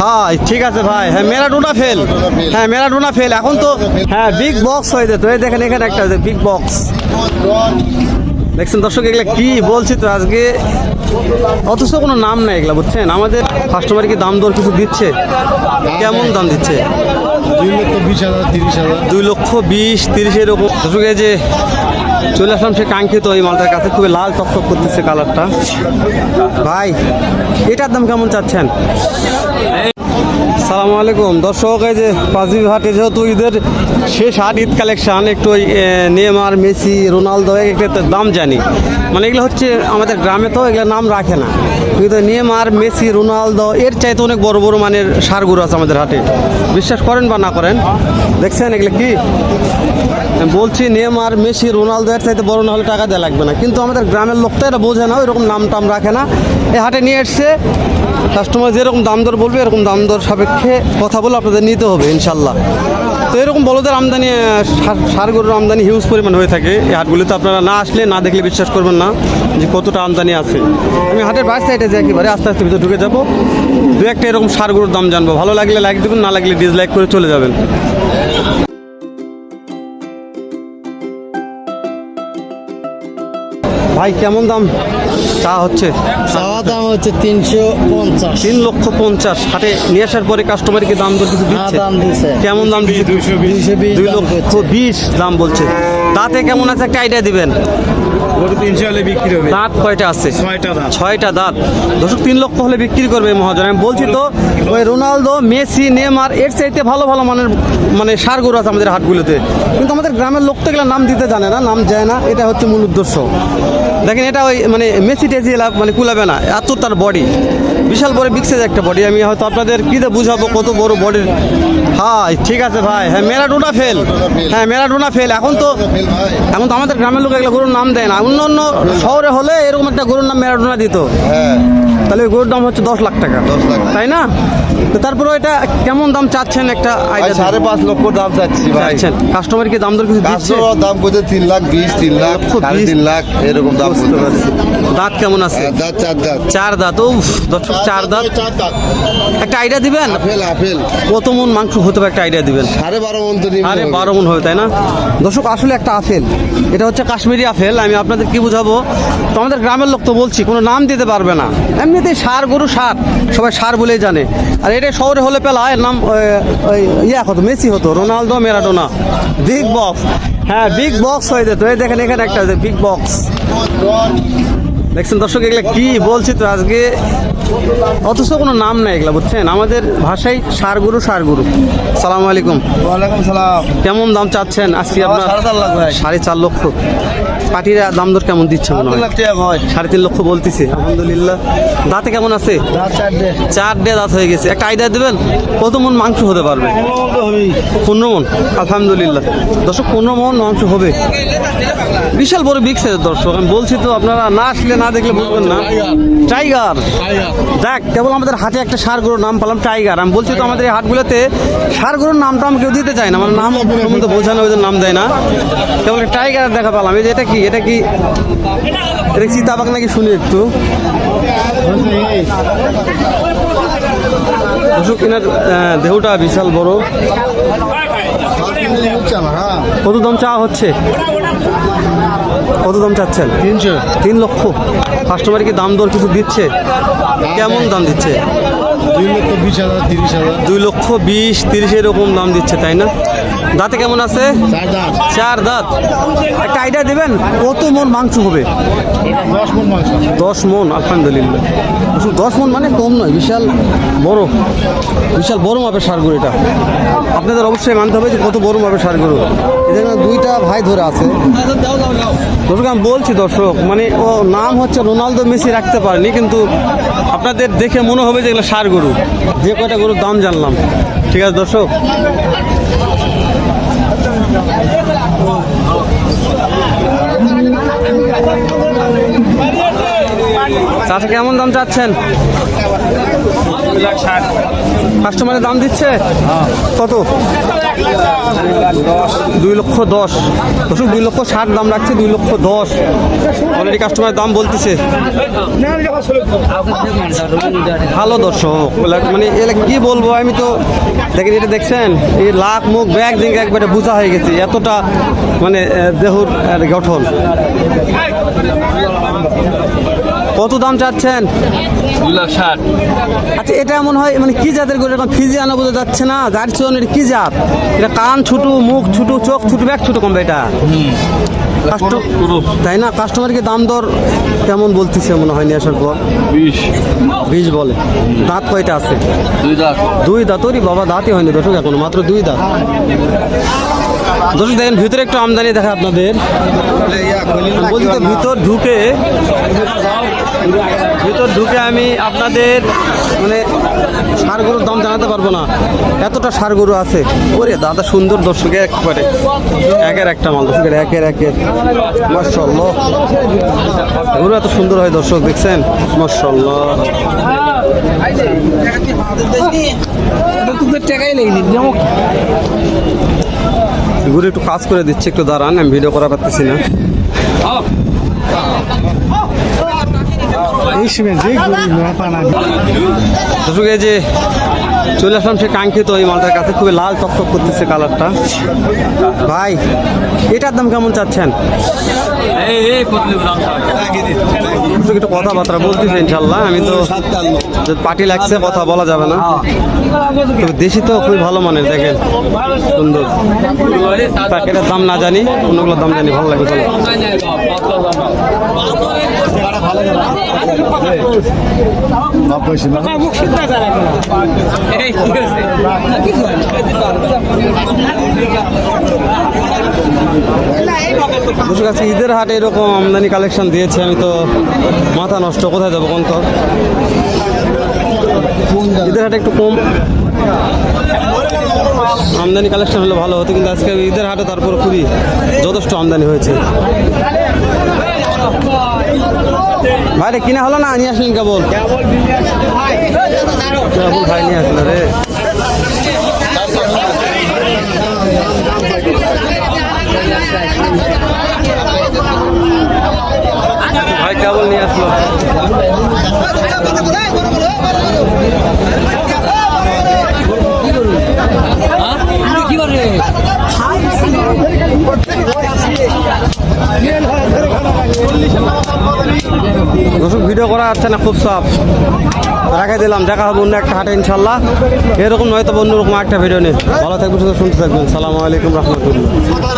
হ্যাঁ ঠিক আছে ভাই। হ্যাঁ মেরাডোনা ফেল হ্যাঁ মেরাডোনা ফেল এখন তো হ্যাঁ বিগ বক্স হয়ে যেত এই দেখেন এখানে একটা বিগ বক্স দেখছেন দর্শক এগুলো কি বলছি তো আজকে? অথচ কোনো নাম নাই এগুলো বুঝছেন? আমাদের কাস্টমার কি দাম দর কিছু দিচ্ছে? কেমন দাম দিচ্ছে? দুই লক্ষ বিশ হাজার তিরিশ হাজার। দুই লক্ষ বিশ তিরিশ এরকম দর্শক এই যে চলে আসলাম সে কাঙ্ক্ষিত এই মালটার কাছে। খুবই লাল টকটক করতেছে কালারটা ভাই এটার দাম কেমন চাচ্ছেন? সালামু আলাইকুম। দর্শক এই যে পাঁচবি হাটে যেহেতু ঈদের শেষ হাট ঈদ কালেকশান একটু ওই এ, নেইমার মেসি রোনালদো একটা দাম জানি। মানে এগুলো হচ্ছে আমাদের গ্রামে তো এগুলো নাম রাখে না। কিন্তু নেইমার মেসি রোনালদো এর চাইতে অনেক বড় বড় মানের সারগুলো আছে আমাদের হাটে। বিশ্বাস করেন বা না করেন দেখছেন এগুলো কি? বলছি নেইমার মেসি রোনালদো এর চাইতে বড় না হলে টাকা দেওয়া লাগবে না। কিন্তু আমাদের গ্রামের লোক তো এটা বোঝে না ওইরকম নাম টাম রাখে না। এই হাটে নিয়ে এসছে কাস্টমার যেরকম দাম দর বলবে, এরকম দাম দর সাপেক্ষে কথা বলে আপনাদের নিতে হবে ইনশাল্লাহ তো এরকম বলদের আমদানি সার- গরুর আমদানি হিউজ পরিমাণ হয়ে থাকে। এই হাটগুলিতে আপনারা না আসলে না দেখলে বিশ্বাস করবেন না যে কতটা আমদানি আছে। আমি হাটের বাইর সাইডে যাই একেবারে, আস্তে আস্তে ভিতরে ঢুকে যাব। দু একটা এরকম সার গরুর দাম জানব। ভালো লাগলে লাইক দেবেন, না লাগলে ডিসলাইক করে চলে যাবেন। ভাই, কেমন দাম? চা হচ্ছে চাওয়া দাম হচ্ছে তিনশো পঞ্চাশ। তিন লক্ষ পঞ্চাশ। হাটে নিয়ে আসার পরে কাস্টমারকে দাম দর কিছু হ্যাঁ দিচ্ছে? দাম দিছে। কেমন দাম দিচ্ছে? দুই লক্ষ বিশ দাম বলছে। তাতে কেমন আছে? একটা আইডিয়া দিবেন। গরু বিক্রি হবে। দাঁত কয়টা আছে? ছয়টা দাম ছয়টা দাঁত। দর্শক তিন লক্ষ হলে বিক্রি করবে মহাজন। আমি বলছি তো ওই রোনালদো মেসি নেমার এর চাইতে ভালো ভালো মানের মানে সার গরু আছে আমাদের হাটগুলোতে। কিন্তু আমাদের গ্রামের লোক তো এগুলো নাম দিতে জানে না নাম যায় না। এটা হচ্ছে মূল উদ্দেশ্য। দেখেন এটা ওই মানে মেসি টেসি এলা মানে কুলাবে না এত তার বডি বিশাল বড় বিক্সেজ একটা বডি আমি হয়তো আপনাদের কী দিয়ে বুঝাবো, কত বড় বডির হ্যাঁ ঠিক আছে ভাই হ্যাঁ মেরাডোনা ফেল হ্যাঁ মেরাডোনা ফেল এখন তো এখন তো আমাদের গ্রামের লোক এগুলো গরুর নাম দেয় না। অন্য অন্য শহরে হলে এরকম একটা গরুর নাম মেরাডোনা দিত। হ্যাঁ। তাহলে ওই গরুর দাম হচ্ছে দশ লাখ টাকা। 10 লাখ। তাই না? তো তারপরে এটা কেমন দাম চাচ্ছেন একটা আইডিয়া সাড়ে পাঁচ লক্ষ দাম চাচ্ছি ভাই। কাস্টমার কি দাম দর কিছু দিচ্ছে? দাম করছে তিন লাখ বিশ তিন লাখ সাড়ে তিন লাখ এরকম দাম দাঁত কেমন আছে? হ্যাঁ, দাঁত চার দাঁত। চার দাঁত ও দর্শক চার দাঁত একটা আইডিয়া দিবেন? Apple apple. কত মন মাংস হতে পারে একটা আইডিয়া দিবেন? সাড়ে বারো মন তো আরে বারো মন হবে তাই না? দর্শক আসলে একটা আপেল। এটা হচ্ছে কাশ্মীরি আপেল। আমি আপনাদের কি বুঝাবো? তো আমাদের গ্রামের লোক তো বলছি কোনো নাম দিতে পারবে না। এমনিতেই সার গরু সার সবাই সার বলেই জানে। আর এটা শহরে হলে পেলা এর নাম ইয়া হতো মেসি হতো রোনালদো মেরাডোনা। বিগ বক্স হ্যাঁ বিগ বক্স হয়ে যেত। এই দেখেন এখানে একটা বিগ বক্স দেখছেন দর্শক এগুলো কি বলছি তো আজকে? অথচ কোনো নাম নাই এগুলো বুঝছেন? আমাদের ভাষায় সার গুরু সার গুরু। সালাম আলাইকুম। ওয়ালাইকুম সালাম। কেমন দাম চাচ্ছেন আজকে আপনার? সাড়ে চার লক্ষ। পাটিরা দাম দর কেমন দিচ্ছে মনে হয়? সাড়ে তিন লক্ষ বলতেছে আলহামদুলিল্লাহ। দাঁতে কেমন আছে? চার ডে দাঁত হয়ে গেছে। একটা আইডিয়া দেবেন? কত মন মাংস হতে পারবে? পনেরো মন আলহামদুলিল্লাহ। দর্শক পনেরো মন মাংস হবে। বিশাল বড় বিগ সাইজের দর্শক। আমি বলছি তো আপনারা না আসলে না দেখলে বুঝবেন না। টাইগার দেখ কেবল আমাদের হাটে একটা সার গরুর নাম পেলাম টাইগার আমি বলছি তো আমাদের এই হাটগুলোতে সার গরুর নামটা আমি কেউ দিতে চায় না। মানে নাম সম্বন্ধে বোঝানো ওদের নাম দেয় না। কেবল টাইগার দেখা পেলাম এই যে এটা কি? এটা কি এটা কি চিতাবাগ নাকি শুনি একটু। এনার আহ, দেহটা বিশাল বড়। কত দাম চা হচ্ছে? কত দাম চাচ্ছেন? তিনশো। তিন লক্ষ। কাস্টমার কি দাম দর কিছু দিচ্ছে? কেমন দাম দিচ্ছে? দুই লক্ষ বিশ হাজার তিরিশ হাজার। দুই লক্ষ বিশ তিরিশ এরকম দাম দিচ্ছে তাই না? দাঁতে কেমন আছে? চার দাঁত। একটা আইডিয়া দেবেন কত মন মাংস হবে? দশ মন আলহামদুলিল্লাহ। দশ মন মানে কম নয় বিশাল বড়। বিশাল বড় মাপের সার গরু এটা। আপনাদের অবশ্যই মানতে হবে যে কত বড় মাপের সার গরু। এখানে দুইটা ভাই ধরে আছে। দর্শক আমি বলছি দর্শক মানে ও নাম হচ্ছে রোনালদো মেসি রাখতে পারেনি কিন্তু আপনাদের দেখে মনে হবে যে এগুলো সার গরু। যে কয়টা গরুর দাম জানলাম। ঠিক আছে দর্শক চাচা কেমন দাম চাচ্ছেন? কাস্টমারের দাম দিচ্ছে? কত? দুই লক্ষ দশ। দর্শক দুই লক্ষ ষাট দাম রাখছে, দুই লক্ষ দশ। অলরেডি কাস্টমারের দাম বলতেছে। ভালো দর্শক। মানে এলা কি বলব, আমি তো দেখেন, এটা দেখছেন? এই লাখ মুখ, ব্যাগ দিন, একবারে বোঝা হয়ে গেছে। এতটা মানে দেহর গঠন। কত দাম চাচ্ছেন? দুই লাখ ষাট। আচ্ছা এটা এমন হয় মানে কি জাতের গরু? এখন ফিজিয়ানো বোঝা যাচ্ছে না। জার্সিয়ন এটা কি জাত? এটা কান ছুটু মুখ ছুটু চোখ ছুটু ব্যাগ ছুটু কমবে এটা? তাই না? কাস্টমারকে দাম দর কেমন বলতেছে মনে হয় নিয়ে আসার পর? বিশ। বিষ বলে। দাঁত কয়টা আছে? দুই দাঁত। দুই দাঁতরই বাবা দাঁতই হয়নি দর্শক এখন মাত্র দুই দাঁত। দর্শক, দেখেন, ভিতরে একটু আমদানি দেখা আপনাদের। বলছি তো, ভিতর ঢুকে ভিতর ঢুকে আমি আপনাদের মানে সার গরুর দাম জানাতে পারব না। এতটা সার গরু আছে। ওরে দাদা, সুন্দর দর্শক, একবারে। একের একটা মাল, দর্শকের একের একের। মার্শাল্লাহ গরু এত সুন্দর হয় দর্শক, দেখছেন? মার্শাল্লাহ ঘুরে একটু কাজ করে দিচ্ছে একটু দাঁড়ান আমি ভিডিও করা পারতেছি না। দর্শক এই যে চলে আসলাম সে কাঙ্ক্ষিত ওই মালটার কাছে খুবই লাল টকটক করতেছে কালারটা ভাই এটার দাম কেমন চাচ্ছেন? একটু কথাবার্তা বলতেছে ইনশাল্লাহ। আমি তো পার্টি লাগছে কথা বলা যাবে না। তবে দেশি তো খুবই ভালো মানের দেখেন। সুন্দর। প্যাকেটের দাম না জানি অন্যগুলোর দাম জানি ভালো লাগে ঈদের হাটে এরকম আমদানি কালেকশন দিয়েছে, আমি তো মাথা নষ্ট, কোথায় যাব কোন তো? ঈদের হাটে একটু কম। আমদানি কালেকশন হলে ভালো হতো, কিন্তু আজকে ঈদের হাটে তারপর খুবই যথেষ্ট আমদানি হয়েছে। ভাইরে কিনা হলো না? নিয়ে আসলেন কেবল? কেবল ভাই, নিয়ে আসলো রে। ভাই, কেবল নিয়ে আসলো। ভিডিও করা যাচ্ছে না, খুব সাফ রাখাই দিলাম, দেখা হবে অন্য একটা হাটে, ইনশাল্লাহ। এরকম নয়তো অন্যরকম একটা ভিডিও নেই ভালো থাকবেন শুধু শুনতে থাকবেন। সালামু আলাইকুম, রহমতুল্লাহ।